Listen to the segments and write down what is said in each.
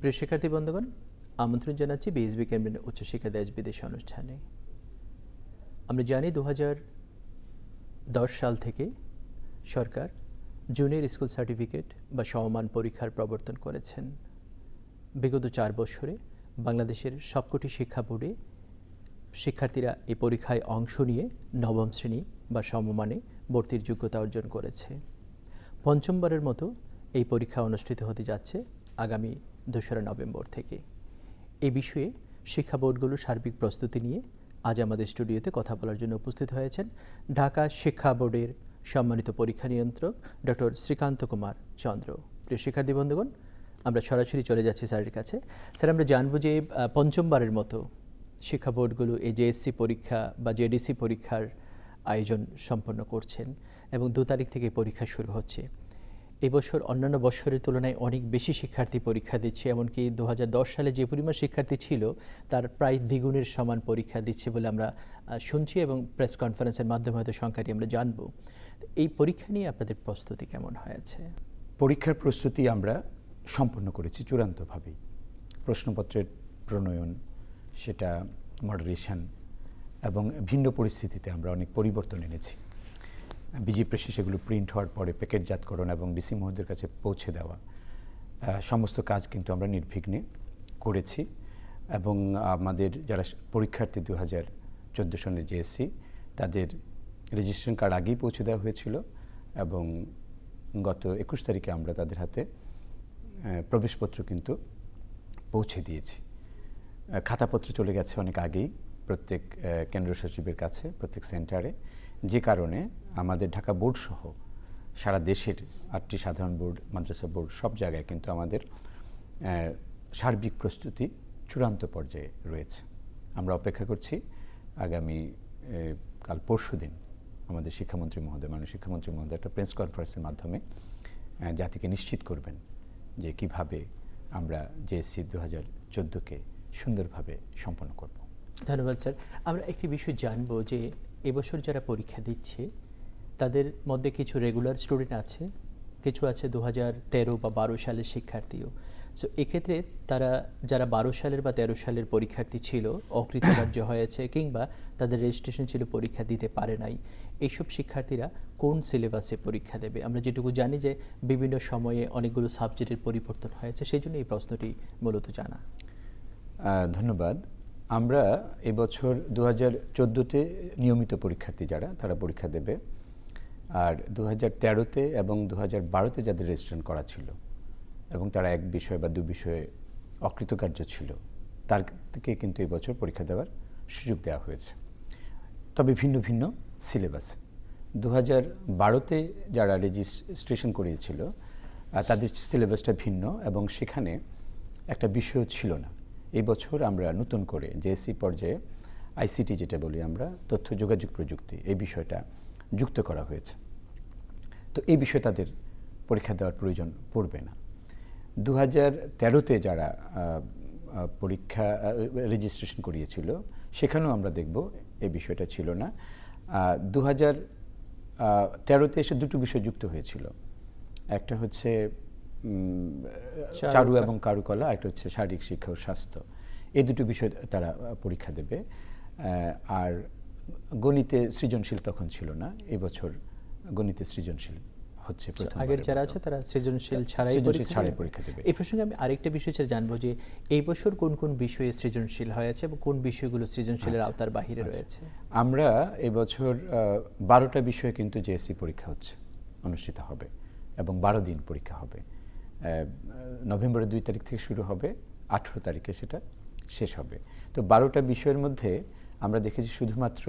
প্রিয় শিক্ষার্থী বন্ধুগণ, আমন্ত্রণ জানাচ্ছি বিএসবি কেন্দ্রের উচ্চশিক্ষা দেশ বিদেশ অনুষ্ঠানে। আমরা জানি দু সাল থেকে সরকার জুনিয়র স্কুল সার্টিফিকেট বা সমমান পরীক্ষার প্রবর্তন করেছেন। বিগত চার বছরে বাংলাদেশের সবকটি শিক্ষা বোর্ডে শিক্ষার্থীরা এই পরীক্ষায় অংশ নিয়ে নবম শ্রেণি বা সমমানে ভর্তির যোগ্যতা অর্জন করেছে। পঞ্চমবারের মতো এই পরীক্ষা অনুষ্ঠিত হতে যাচ্ছে আগামী দোসরা নভেম্বর থেকে। এ বিষয়ে শিক্ষা বোর্ডগুলোর সার্বিক প্রস্তুতি নিয়ে আজ আমাদের স্টুডিওতে কথা বলার জন্য উপস্থিত হয়েছেন ঢাকা শিক্ষা বোর্ডের সম্মানিত পরীক্ষা নিয়ন্ত্রক ডক্টর শ্রীকান্ত কুমার চন্দ্র। প্রিয় শিক্ষার্থী বন্ধুগণ, আমরা সরাসরি চলে যাচ্ছি স্যারের কাছে। স্যার, আমরা জানব যে পঞ্চমবারের মতো শিক্ষা বোর্ডগুলো এই জেএসসি পরীক্ষা বা জেডিসি পরীক্ষার আয়োজন সম্পন্ন করছেন এবং দু তারিখ থেকে পরীক্ষা শুরু হচ্ছে। এবছর অন্যান্য বছরের তুলনায় অনেক বেশি শিক্ষার্থী পরীক্ষা দিচ্ছে, এমনকি দু হাজার দশ সালে যে পরিমাণ শিক্ষার্থী ছিল, তার প্রায় দ্বিগুণের সমান পরীক্ষা দিচ্ছে বলে আমরা শুনছি এবং প্রেস কনফারেন্সের মাধ্যমে হয়তো সংখ্যাটি আমরা জানব। এই পরীক্ষা নিয়ে আপনাদের প্রস্তুতি কেমন হয়েছে? পরীক্ষার প্রস্তুতি আমরা সম্পন্ন করেছি চূড়ান্তভাবেই। প্রশ্নপত্রের প্রণয়ন, সেটা মডারেশন এবং ভিন্ন পরিস্থিতিতে আমরা অনেক পরিবর্তন এনেছি। বিজি প্রেসে সেগুলো প্রিন্ট হওয়ার পরে প্যাকেটজাতকরণ এবং ডিসি মহোদয়ের কাছে পৌঁছে দেওয়া সমস্ত কাজ কিন্তু আমরা নির্বিঘ্নে করেছি এবং আমাদের যারা পরীক্ষার্থী দু হাজার চোদ্দ সনের জেএসসি তাদের রেজিস্ট্রেশন কার্ড আগেই পৌঁছে দেওয়া হয়েছিল এবং গত একুশ তারিখে আমরা তাদের হাতে প্রবেশপত্র কিন্তু পৌঁছে দিয়েছি। খাতাপত্র চলে গেছে অনেক আগেই প্রত্যেক কেন্দ্র সচিবের কাছে, প্রত্যেক সেন্টারে যে কারণে আমাদের ঢাকা বোর্ড সহ সারা দেশের আটটি সাধারণ বোর্ড, মাদ্রাসা বোর্ড সব জায়গায় কিন্তু আমাদের সার্বিক প্রস্তুতি চূড়ান্ত পর্যায়ে রয়েছে। আমরা অপেক্ষা করছি আগামী কাল পরশু দিন আমাদের শিক্ষামন্ত্রী মহোদয়, মাননীয় শিক্ষামন্ত্রী মহোদয় একটা প্রেস কনফারেন্সের মাধ্যমে জাতিকে নিশ্চিত করবেন যে কীভাবে আমরা জেএসসি দু হাজার চোদ্দোকে সুন্দরভাবে সম্পন্ন করব। ধন্যবাদ, স্যার। আমরা একটি বিষয় জানব যে এবছর যারা পরীক্ষা দিচ্ছে তাদের মধ্যে কিছু রেগুলার স্টুডেন্ট আছে কিছু আছে দু হাজার তেরো বা বারো সালের শিক্ষার্থীও। সো এক্ষেত্রে তারা যারা বারো সালের বা তেরো সালের পরীক্ষার্থী ছিল অকৃতকার্য হয়েছে কিংবা তাদের রেজিস্ট্রেশন ছিল পরীক্ষা দিতে পারে নাই এইসব শিক্ষার্থীরা কোন সিলেবাসে পরীক্ষা দেবে? আমরা যেটুকু জানি যে বিভিন্ন সময়ে অনেকগুলো সাবজেক্টের পরিবর্তন হয়েছে সেই জন্য এই প্রশ্নটি মূলত জানা। ধন্যবাদ। আমরা এবছর দু হাজার চোদ্দোতে নিয়মিত পরীক্ষার্থী যারা, তারা পরীক্ষা দেবে। আর দু হাজার তেরোতে এবং দু হাজার বারোতে যাদের রেজিস্ট্রেশন করা ছিল, এবং তারা এক বিষয় বা দু বিষয়ে অকৃতকার্য ছিল, তার থেকে কিন্তু এবছর পরীক্ষা দেওয়ার সুযোগ দেওয়া হয়েছে। তবে ভিন্ন ভিন্ন সিলেবাস দু হাজার বারোতে যারা রেজিস্ট্রেশন করিয়েছিল তাদের সিলেবাসটা ভিন্ন, এবং সেখানে একটা বিষয় ছিল না। এই বছর আমরা নতুন করে জেএসসি পর্যায়ে আইসিটি যেটা বলি আমরা, তথ্য, যোগাযোগ প্রযুক্তি এই বিষয়টা যুক্ত করা হয়েছে। তো এই বিষয়ে তাদের পরীক্ষা দেওয়ার প্রয়োজন পড়বে না। দু হাজার তেরোতে যারা পরীক্ষা রেজিস্ট্রেশন করিয়েছিল, সেখানেও আমরা দেখব এই বিষয়টা ছিল না। দু হাজার তেরোতে এসে দুটো বিষয় যুক্ত হয়েছিল। একটা হচ্ছে চারু- এবং কারুকলা একটা হচ্ছে শারীরিক শিক্ষা ও স্বাস্থ্য। এই দুটো বিষয় তারা পরীক্ষা দেবে। আর গণিতে সৃজনশীল তখন ছিল না। এবছর গণিতে সৃজনশীল হচ্ছে প্রথমবারের আগের যারা আছে তারা সৃজনশীল ছাড়াই ছাড়াই? পরীক্ষা দেবে। এই প্রসঙ্গে আমি আরেকটা বিষয় জানব যে এই বছর কোন কোন বিষয়ে সৃজনশীল হয়েছে এবং কোন বিষয়গুলো সৃজনশীলের আচ্ছা, আওতার বাহিরে রয়েছে? আমরা এবছর বারোটা বিষয়ে কিন্তু জেএসসি পরীক্ষা হচ্ছে অনুষ্ঠিত হবে এবং বারো দিন পরীক্ষা হবে। নভেম্বরের দুই তারিখ থেকে শুরু হবে, আঠেরো তারিখে সেটা শেষ হবে। তো বারোটা বিষয়ের মধ্যে আমরা দেখেছি শুধুমাত্র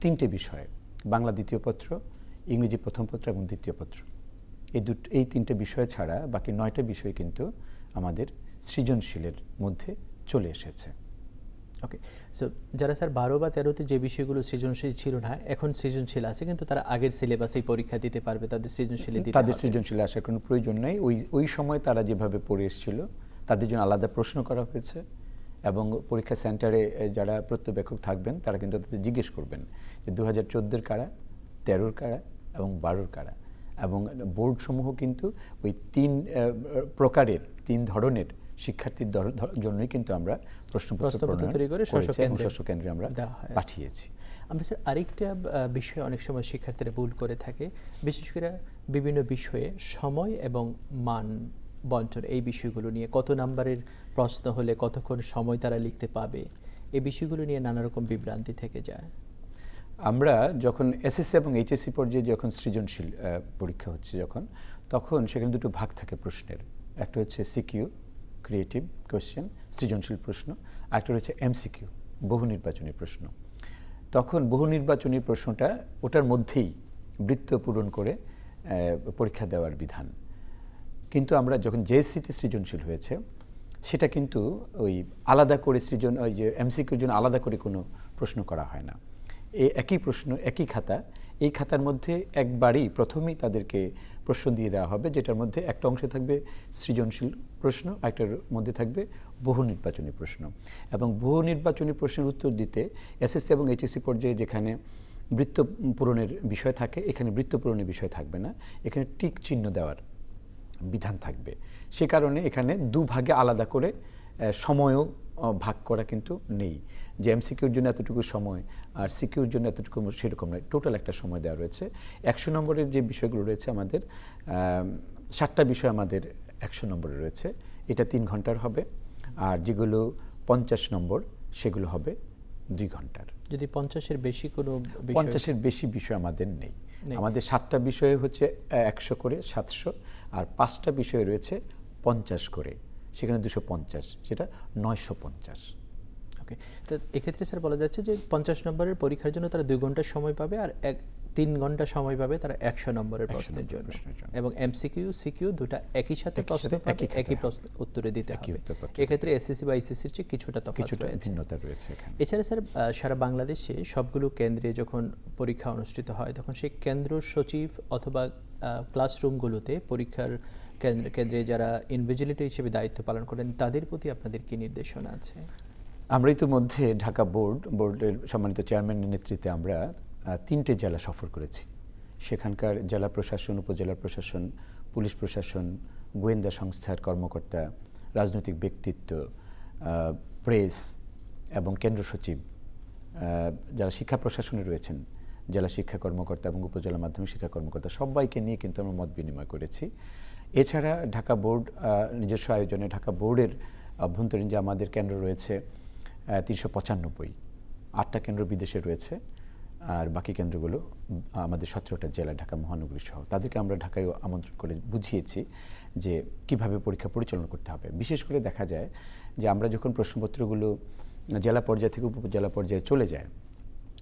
তিনটে বিষয়, বাংলা দ্বিতীয় পত্র, ইংরেজি প্রথম পত্র এবং দ্বিতীয় পত্র। এই দুটো, এই তিনটে বিষয় ছাড়া বাকি নয়টা বিষয় কিন্তু আমাদের সৃজনশীলের মধ্যে চলে এসেছে। ওকে সো যারা স্যার বারো বা তেরোতে যে বিষয়গুলো সৃজনশীল ছিল না এখন সৃজনশীল আছে কিন্তু তারা আগের সিলেবাসেই পরীক্ষা দিতে পারবে তাদের সৃজনশীল তাদের। সৃজনশীল আসার কোনো প্রয়োজন নেই। ওই ওই সময় তারা যেভাবে পড়ে এসেছিল তাদের জন্য আলাদা প্রশ্ন করা হয়েছে এবং পরীক্ষা সেন্টারে যারা প্রত্যবেক্ষক থাকবেন তারা কিন্তু তাদের জিজ্ঞেস করবেন যে দু হাজার চোদ্দোর কারা তেরোর কারা এবং বারোর কারা। এবং বোর্ড সমূহ কিন্তু ওই তিন প্রকারের তিন ধরনের শিক্ষার্থীর জন্যই কিন্তু আমরা প্রশ্নপত্র তৈরি করে করেছি কেন্দ্রে আমরা পাঠিয়েছি। আমরা স্যার আরেকটা বিষয়ে অনেক সময় শিক্ষার্থীরা ভুল করে থাকে। বিশেষ করে বিভিন্ন বিষয়ে সময় এবং মান বন্টন এই বিষয়গুলো নিয়ে কত নাম্বারের প্রশ্ন হলে কতক্ষণ সময় তারা লিখতে পাবে এই বিষয়গুলো নিয়ে নানা রকম বিভ্রান্তি থেকে যায়। আমরা যখন এসএসসি এবং এইচএসসি পর্যায়ে যখন সৃজনশীল পরীক্ষা হচ্ছে যখন তখন সেখানে দুটো ভাগ থাকে প্রশ্নের। একটা হচ্ছে সিকিউ ক্রিয়েটিভ কোয়েশ্চেন সৃজনশীল প্রশ্ন। আরেকটা হচ্ছে এমসিকিউ বহু নির্বাচনী প্রশ্ন। তখন বহু নির্বাচনী প্রশ্নটা ওটার মধ্যেই বৃত্ত পূরণ করে পরীক্ষা দেওয়ার বিধান। কিন্তু আমরা যখন জেএসসিতে সৃজনশীল হয়েছে, সেটা কিন্তু ওই আলাদা করে সৃজন, ওই যে এমসিকিউর জন্য আলাদা করে কোনো প্রশ্ন করা হয় না। এই একই প্রশ্ন, একই খাতা, এই খাতার মধ্যে একবারই প্রথমেই তাদেরকে প্রশ্ন দিয়ে দেওয়া হবে, যেটার মধ্যে একটা অংশে থাকবে সৃজনশীল প্রশ্ন একটার মধ্যে থাকবে বহু নির্বাচনী প্রশ্ন। এবং বহু নির্বাচনী প্রশ্নের উত্তর দিতে এসএসসি এবং এইচএসসি পর্যায়ে যেখানে বৃত্ত পূরণের বিষয় থাকে, এখানে বৃত্ত পূরণের বিষয় থাকবে না। এখানে টিক চিহ্ন দেওয়ার বিধান থাকবে। সে কারণে এখানে দুভাগে আলাদা করে সময়ও ভাগ করা কিন্তু নেই। যে এমসিকিউর জন্য এতটুকু সময় আর সিকিউর জন্য এতটুকু সেরকম নয়। টোটাল একটা সময় দেওয়া রয়েছে। একশো নম্বরের যে বিষয়গুলো রয়েছে আমাদের সাতটা বিষয় আমাদের একশো নম্বরে রয়েছে। এটা তিন ঘণ্টার হবে আর যেগুলো পঞ্চাশ নম্বর সেগুলো হবে দুই ঘণ্টার। যদি পঞ্চাশের বেশি কোনো পঞ্চাশের বেশি বিষয় আমাদের নেই। নেই। আমাদের সাতটা বিষয়ে হচ্ছে একশো করে সাতশো। আর পাঁচটা বিষয় রয়েছে পঞ্চাশ করে। সেখানে দুশো পঞ্চাশ সেটা নয়শো পঞ্চাশ। ওকে। তো এক্ষেত্রে স্যার বলা যাচ্ছে যে পঞ্চাশ নম্বরের পরীক্ষার জন্য তারা দুই ঘণ্টা সময় পাবে আর এক তিন ঘণ্টা সময় পাবে তারা একশো নম্বরের প্রশ্নের জন্য। এবং এমসিকিউ সিকিউ দুটা একই সাথে প্রশ্ন পাবে একই। প্রশ্ন উত্তরে দিতে হবে। এক্ষেত্রে এসএসসি বা এইচএসসির চেয়ে কিছুটা তফাৎ কিছুটা রয়েছে। ভিন্নতা রয়েছে এছাড়া স্যার সারা বাংলাদেশে সবগুলো কেন্দ্রে যখন পরীক্ষা অনুষ্ঠিত হয় তখন সেই কেন্দ্র সচিব অথবা ক্লাসরুমগুলোতে পরীক্ষার কেন্দ্র কেন্দ্রে যারা ইনভিজিলেটর হিসেবে দায়িত্ব পালন করেন তাদের প্রতি আপনাদের কি নির্দেশনা আছে? আমরা ইতিমধ্যে ঢাকা বোর্ড, বোর্ডের সম্মানিত চেয়ারম্যানের নেতৃত্বে আমরা তিনটে জেলা সফর করেছি। সেখানকার জেলা প্রশাসন, উপজেলা প্রশাসন, পুলিশ প্রশাসন, গোয়েন্দা সংস্থার কর্মকর্তা, রাজনৈতিক ব্যক্তিত্ব প্রেস এবং কেন্দ্র সচিব যারা শিক্ষা প্রশাসনে রয়েছেন, জেলা শিক্ষা কর্মকর্তা এবং উপজেলা মাধ্যমিক শিক্ষা কর্মকর্তা, সবাইকে নিয়ে কিন্তু আমরা মত বিনিময় করেছি। এছাড়া ঢাকা বোর্ড নিজস্ব আয়োজনে ঢাকা বোর্ডের অভ্যন্তরীণ যে আমাদের কেন্দ্র রয়েছে তিনশো পঁচানব্বই। আটটা কেন্দ্র বিদেশে রয়েছে, আর বাকি কেন্দ্রগুলো আমাদের সতেরোটা জেলা, ঢাকা, মহানগরী সহ। তাদেরকে আমরা ঢাকায় আমন্ত্রণ করে বুঝিয়েছি যে কীভাবে পরীক্ষা পরিচালনা করতে হবে। বিশেষ করে দেখা যায় যে আমরা যখন প্রশ্নপত্রগুলো জেলা পর্যায় থেকে উপজেলা পর্যায়ে চলে যায়,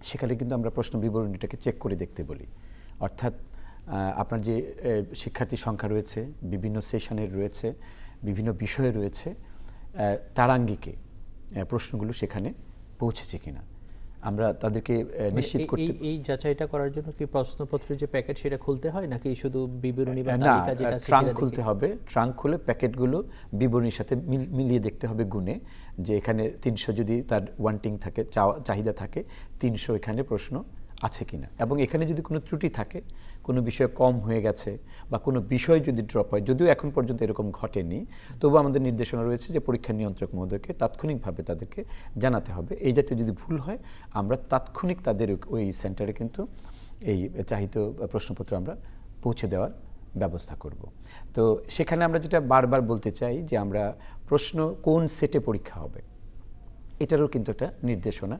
সেখানে কিন্তু আমরা প্রশ্ন বিবরণীটাকে চেক করে দেখতে বলি। অর্থাৎ আপনার যে শিক্ষার্থী সংখ্যা রয়েছে, বিভিন্ন সেশনের রয়েছে, বিভিন্ন বিষয়ে রয়েছে তারাঙ্গিকে প্রশ্নগুলো সেখানে পৌঁছেছে কিনা। আমরা তাদেরকে মানে নিশ্চিত করতে এই যাচাইটা করার জন্য কি প্রশ্নপত্রের যে প্যাকেট সেটা খুলতে হয় নাকি শুধু বিবরণী বা তালিকা যেটা ট্রাঙ্ক খুলতে হবে। ট্রাঙ্ক খুলে প্যাকেটগুলো বিবরণীর সাথে মিল- মিলিয়ে দেখতে হবে গুণে যে এখানে তিনশো যদি তার ওয়ান্টিং থাকে চাহিদা থাকে তিনশো এখানে প্রশ্ন আছে কিনা। এবং এখানে যদি কোনো ত্রুটি থাকে কোনো বিষয় কম হয়ে গেছে বা কোনো বিষয় যদি ড্রপ হয়, যদিও এখন পর্যন্ত এরকম ঘটেনি, তবু আমাদের নির্দেশনা রয়েছে যে পরীক্ষা নিয়ন্ত্রক মহোদয়কে তাৎক্ষণিকভাবে তাদেরকে জানাতে হবে। এই জাতীয় যদি ভুল হয়, আমরা তাৎক্ষণিক তাদের ওই সেন্টারে কিন্তু এই চাহিত প্রশ্নপত্র আমরা পৌঁছে দেওয়ার ব্যবস্থা করব। তো সেখানে আমরা যেটা বারবার বলতে চাই যে আমরা প্রশ্ন কোন সেটে পরীক্ষা হবে, এটারও কিন্তু একটা নির্দেশনা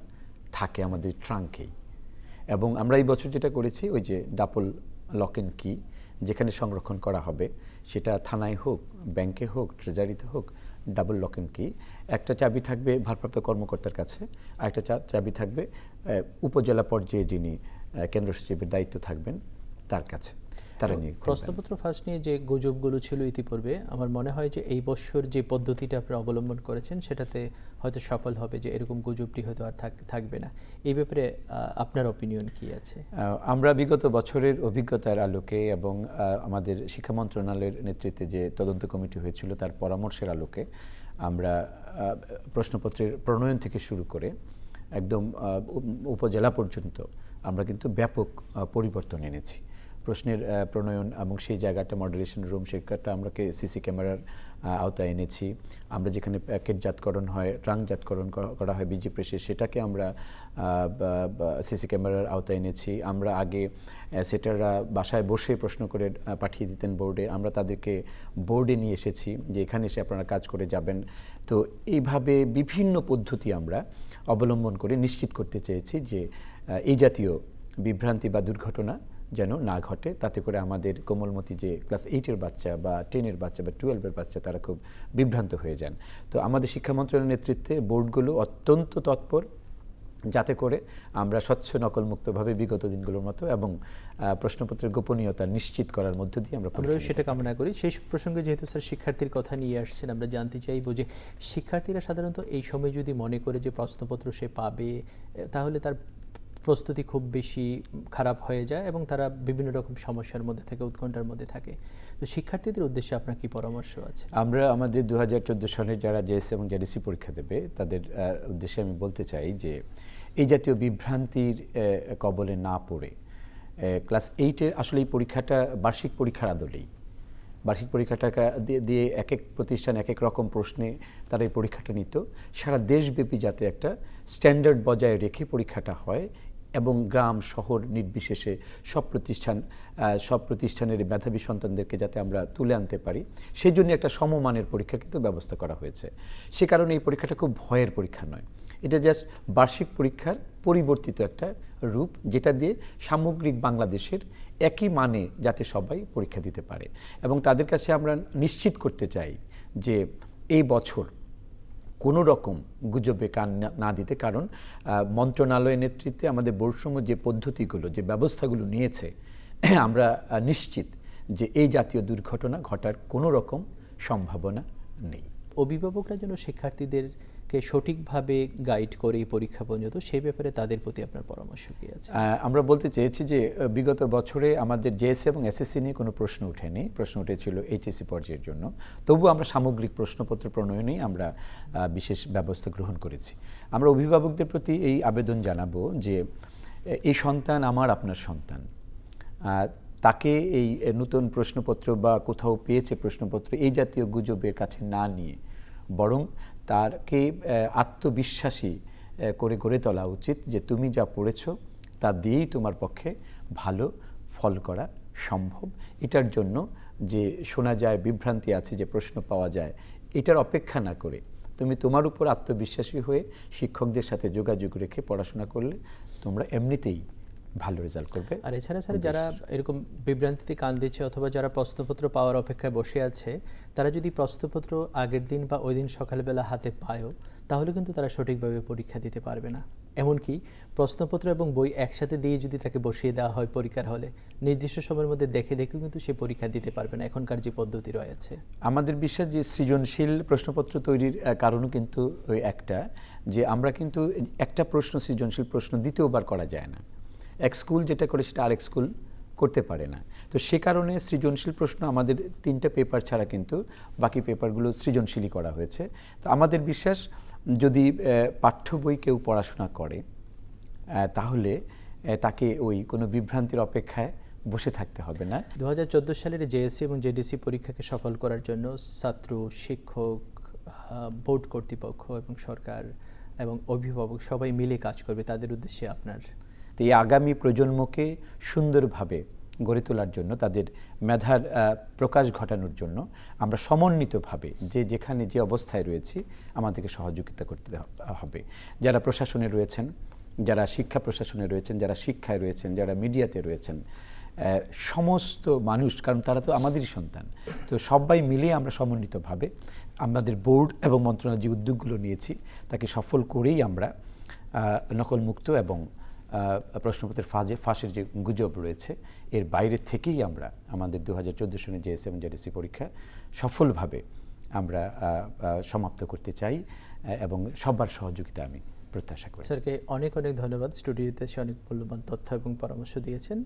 থাকে আমাদের ট্রাঙ্কেই। এবং আমরা এই বছর যেটা করেছি, ওই যে ডাপল লক এন্ড কি যেখানে সংরক্ষণ করা হবে, সেটা থানায় হোক, ব্যাংকে হোক, ট্রেজারিতে হোক ডাবল লক কি একটা চাবি থাকবে ভারপ্রাপ্ত কর্মকর্তার কাছে, আরেকটা চাবি থাকবে উপজেলা পর্যায়ে যিনি কেন্দ্র সচিবের দায়িত্ব থাকবেন, তার কাছে। তারা নিয়ে খুলবেন। প্রশ্নপত্র ফাঁস নিয়ে যে গুজবগুলো ছিল ইতিপূর্বে আমার মনে হয় যে এই বছর যে পদ্ধতিটা আপনারা অবলম্বন করেছেন সেটাতে হয়তো সফল হবে যে এরকম গুজবটি হয়তো আর থাক- থাকবে না। এই ব্যাপারে আপনার অপিনিয়ন কি আছে? আমরা বিগত বছরের অভিজ্ঞতার আলোকে এবং আমাদের শিক্ষা মন্ত্রণালয়ের নেতৃত্বে যে তদন্ত কমিটি হয়েছিল তার পরামর্শের আলোকে আমরা প্রশ্নপত্রের প্রণয়ন থেকে শুরু করে একদম উপজেলা পর্যন্ত আমরা কিন্তু ব্যাপক পরিবর্তন এনেছি। প্রশ্নের প্রণয়ন এবং সেই জায়গাটা মডারেশন রুম সেটা আমরাকে সিসি ক্যামেরার আওতায় এনেছি। আমরা যেখানে প্যাকেটজাতকরণ হয় ট্রাঙ্কজাতকরণ করা- করা হয় বিজি প্রেসে সেটাকে আমরা সিসি ক্যামেরার আওতায় এনেছি। আমরা আগে সেটারা বাসায় বসে প্রশ্ন করে পাঠিয়ে দিতেন বোর্ডে আমরা তাদেরকে বোর্ডে নিয়ে এসেছি যে এখানে এসে আপনারা কাজ করে যাবেন। তো এইভাবে বিভিন্ন পদ্ধতি আমরা অবলম্বন করে নিশ্চিত করতে চেয়েছি যে এই জাতীয় বিভ্রান্তি বা দুর্ঘটনা যেন না ঘটে। তাতে করে আমাদের কোমলমতি যে ক্লাস এইটের বাচ্চা বা টেনের বাচ্চা বা টুয়েলভের বাচ্চা তারা খুব বিভ্রান্ত হয়ে যান। তো আমাদের শিক্ষা মন্ত্রণালয়ের নেতৃত্বে বোর্ডগুলো অত্যন্ত তৎপর যাতে করে আমরা স্বচ্ছ নকলমুক্তভাবে বিগত দিনগুলোর মতো এবং প্রশ্নপত্রের গোপনীয়তা নিশ্চিত করার মধ্য দিয়ে আমরা আমরাও সেটা কামনা করি। সেই প্রসঙ্গে যেহেতু স্যার শিক্ষার্থীর কথা নিয়ে আসছেন আমরা জানতে চাইব যে শিক্ষার্থীরা সাধারণত এই সময় যদি মনে করে যে প্রশ্নপত্র সে পাবে তাহলে তার প্রস্তুতি খুব বেশি খারাপ হয়ে যায় এবং তারা বিভিন্ন রকম সমস্যার মধ্যে থাকে, উৎকণ্ঠার মধ্যে থাকে। তো শিক্ষার্থীদের উদ্দেশ্যে আপনার কি পরামর্শ আছে? আমরা আমাদের দু হাজার চোদ্দ সনের যারা জেএস এবং জেডিসি পরীক্ষা দেবে, তাদের উদ্দেশ্যে আমি বলতে চাই যে, এই জাতীয় বিভ্রান্তির কবলে না পড়ে। ক্লাস এইটের আসলে এই পরীক্ষাটা বার্ষিক পরীক্ষার আদলেই। বার্ষিক পরীক্ষাটা দিয়ে- দিয়ে এক এক প্রতিষ্ঠান এক এক রকম প্রশ্নে তারা এই পরীক্ষাটা নিত। সারা দেশব্যাপী যাতে একটা স্ট্যান্ডার্ড বজায় রেখে পরীক্ষাটা হয় এবং গ্রাম, শহর নির্বিশেষে সব প্রতিষ্ঠান সব প্রতিষ্ঠানের মেধাবী সন্তানদেরকে যাতে আমরা তুলে আনতে পারি। সেই জন্য একটা সমমানের পরীক্ষা কিন্তু ব্যবস্থা করা হয়েছে। সে কারণে এই পরীক্ষাটা খুব ভয়ের পরীক্ষা নয়। এটা জাস্ট বার্ষিক পরীক্ষার পরিবর্তিত একটা রূপ, যেটা দিয়ে সামগ্রিক বাংলাদেশের একই মানে যাতে সবাই পরীক্ষা দিতে পারে। এবং তাদের কাছে আমরা নিশ্চিত করতে চাই যে এই বছর কোনো রকম গুজবে কান না- দিতে। কারণ মন্ত্রণালয়ের নেতৃত্বে আমাদের বৈষম্য যে পদ্ধতিগুলো, যে ব্যবস্থাগুলো নিয়েছে, আমরা নিশ্চিত যে এই জাতীয় দুর্ঘটনা ঘটার কোনো রকম সম্ভাবনা নেই। অভিভাবকরা যেন শিক্ষার্থীদেরকে সঠিকভাবে গাইড করে এই পরীক্ষা পর্যন্ত, সেই ব্যাপারে তাদের প্রতি আপনার পরামর্শ কি আছে? আমরা বলতে চেয়েছি যে বিগত বছরে আমাদের জেএস এবং এসএসসি নিয়ে কোনো প্রশ্ন ওঠেনি। প্রশ্ন উঠেছিল এইচএসসি পর্যায়ের জন্য। তবু আমরা সামগ্রিক প্রশ্নপত্র প্রণয়নেই আমরা বিশেষ ব্যবস্থা গ্রহণ করেছি। আমরা অভিভাবকদের প্রতি এই আবেদন জানাব যে এই সন্তান আমার, আপনার সন্তান। তাকে এই নতুন প্রশ্নপত্র বা কোথাও পেয়েছে প্রশ্নপত্র, এই জাতীয় গুজবের কাছে না নিয়ে, বরং আহ, আত্মবিশ্বাসী করে গড়ে তোলা উচিত যে তুমি যা পড়েছো তা দিয়েই তোমার পক্ষে ভালো ফল করা সম্ভব। এটার জন্য যে শোনা যায় বিভ্রান্তি আছে যে প্রশ্ন পাওয়া যায় এটার অপেক্ষা না করে তুমি তোমার উপর আত্মবিশ্বাসী হয়ে শিক্ষকদের সাথে যোগাযোগ রেখে পড়াশোনা করলে তোমরা এমনিতেই ভালো রেজাল্ট করবে। আর এছাড়া স্যার যারা এরকম বিভ্রান্তিতে কান দিচ্ছে অথবা যারা প্রশ্নপত্র পাওয়ার অপেক্ষায় বসে আছে তারা যদি প্রশ্নপত্র আগের দিন বা ওই দিন সকালবেলা হাতে পায়ও তাহলে কিন্তু তারা সঠিকভাবে পরীক্ষা দিতে পারবে না। এমনকি প্রশ্নপত্র এবং বই একসাথে দিয়ে যদি তাকে বসিয়ে দেওয়া হয় পরীক্ষার হলে নির্দিষ্ট সময়ের মধ্যে দেখে দেখেও কিন্তু সে পরীক্ষা দিতে পারবে না। এখনকার যে পদ্ধতি রয়েছে। আমাদের বিশ্বাস যে সৃজনশীল প্রশ্নপত্র তৈরির কারণও কিন্তু ওই একটা যে আমরা কিন্তু একটা প্রশ্ন সৃজনশীল প্রশ্ন দ্বিতীয়বার করা যায় না। এক স্কুল যেটা করে সেটা আরেক স্কুল করতে পারে না। তো সে কারণে সৃজনশীল প্রশ্ন আমাদের তিনটা পেপার ছাড়া কিন্তু বাকি পেপারগুলো সৃজনশীলই করা হয়েছে। তো আমাদের বিশ্বাস, যদি পাঠ্য বই কেউ পড়াশোনা করে তাহলে তাকে ওই কোনো বিভ্রান্তির অপেক্ষায় বসে থাকতে হবে না। দু হাজার চোদ্দ সালের জেএসসি এবং জেডিসি পরীক্ষাকে সফল করার জন্য ছাত্র, শিক্ষক বোর্ড কর্তৃপক্ষ এবং সরকার এবং অভিভাবক সবাই মিলে কাজ করবে। তাদের উদ্দেশ্যে আপনার তো এই আগামী প্রজন্মকে সুন্দরভাবে গড়ে তোলার জন্য, তাদের মেধার প্রকাশ ঘটানোর জন্য আমরা সমন্বিতভাবে যে যেখানে যে অবস্থায় রয়েছি, আমাদেরকে সহযোগিতা করতে হবে। যারা প্রশাসনে রয়েছেন, যারা শিক্ষা প্রশাসনে রয়েছেন, যারা শিক্ষায় রয়েছেন, যারা মিডিয়াতে রয়েছেন সমস্ত মানুষ, কারণ তারা তো আমাদেরই সন্তান, তো সবাই মিলে আমরা সমন্বিতভাবে আমাদের বোর্ড এবং মন্ত্রণালয় যে উদ্যোগগুলো নিয়েছি, তাকে সফল করেই আমরা নকলমুক্ত এবং প্রশ্নপত্রের ফাঁজে, ফাঁসের যে গুজব রয়েছে, এর বাইরে থেকেই আমরা আমাদের দু হাজার চোদ্দ সনে জেএস এবং জেডিসি পরীক্ষা সফলভাবে আমরা সমাপ্ত করতে চাই এবং সবার সহযোগিতা আমি প্রত্যাশা করি। স্যারকে অনেক অনেক ধন্যবাদ। স্টুডিওতে এসে অনেক মূল্যবান তথ্য এবং পরামর্শ দিয়েছেন।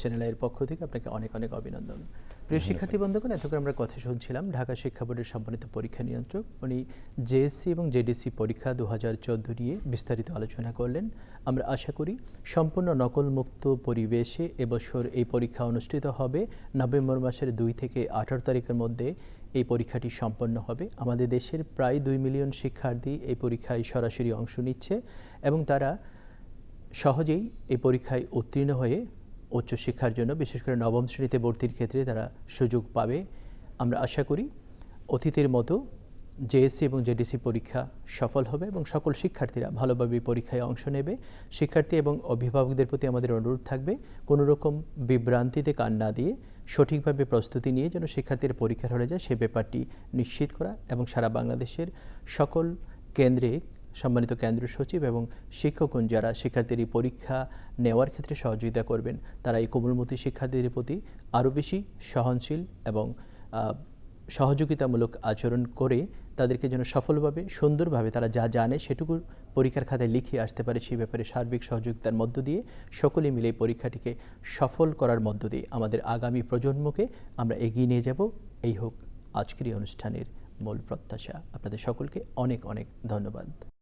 চ্যানেল এর পক্ষ থেকে আপনাকে অনেক অনেক অভিনন্দন। প্রিয় শিক্ষার্থী বন্ধুগণ এতক্ষণ আমরা কথা শুনছিলাম ঢাকা শিক্ষা বোর্ডের সম্মানিত পরীক্ষা নিয়ন্ত্রক। উনি জেএসসি এবং জেডিসি পরীক্ষা দু হাজার চোদ্দ নিয়ে বিস্তারিত আলোচনা করলেন। আমরা আশা করি সম্পূর্ণ নকলমুক্ত পরিবেশে এবছর এই পরীক্ষা অনুষ্ঠিত হবে। নভেম্বর মাসের দুই থেকে আঠারো তারিখের মধ্যে এই পরীক্ষাটি সম্পন্ন হবে। আমাদের দেশের প্রায় দুই মিলিয়ন শিক্ষার্থী এই পরীক্ষায় সরাসরি অংশ নিচ্ছে এবং তারা সহজেই এই পরীক্ষায় উত্তীর্ণ হয়ে উচ্চশিক্ষার জন্য, বিশেষ করে নবম শ্রেণীতে ভর্তির ক্ষেত্রে তারা সুযোগ পাবে। আমরা আশা করি অতীতের মতো জেএসসি এবং জেডিসি পরীক্ষা সফল হবে এবং সকল শিক্ষার্থীরা ভালোভাবে পরীক্ষায় অংশ নেবে। শিক্ষার্থী এবং অভিভাবকদের প্রতি আমাদের অনুরোধ থাকবে কোনো রকম বিভ্রান্তিতে কান না দিয়ে সঠিকভাবে প্রস্তুতি নিয়ে যেন শিক্ষার্থীর পরীক্ষার হলে যায় সে ব্যাপারটি নিশ্চিত করা এবং সারা বাংলাদেশের সকল কেন্দ্রে সম্মানিত কেন্দ্র সচিব এবং শিক্ষকগণ যারা শিক্ষার্থীর পরীক্ষা নেওয়ার ক্ষেত্রে সহযোগিতা করবেন, তারা এই কোমলমতি শিক্ষার্থীদের প্রতি আরও বেশি সহনশীল এবং সহযোগিতামূলক আচরণ করে তাদেরকে যেন সফলভাবে, সুন্দরভাবে তারা যা জানে সেটুকু পরীক্ষার খাতায় লিখিয়ে আসতে পারে, সেই ব্যাপারে সার্বিক সহযোগিতার মধ্য দিয়ে সকলে মিলে পরীক্ষাটিকে সফল করার মধ্য দিয়ে আমাদের আগামী প্রজন্মকে আমরা এগিয়ে নিয়ে যাব। এই হোক আজকের এই অনুষ্ঠানের মূল প্রত্যাশা। আপনাদের সকলকে অনেক অনেক ধন্যবাদ।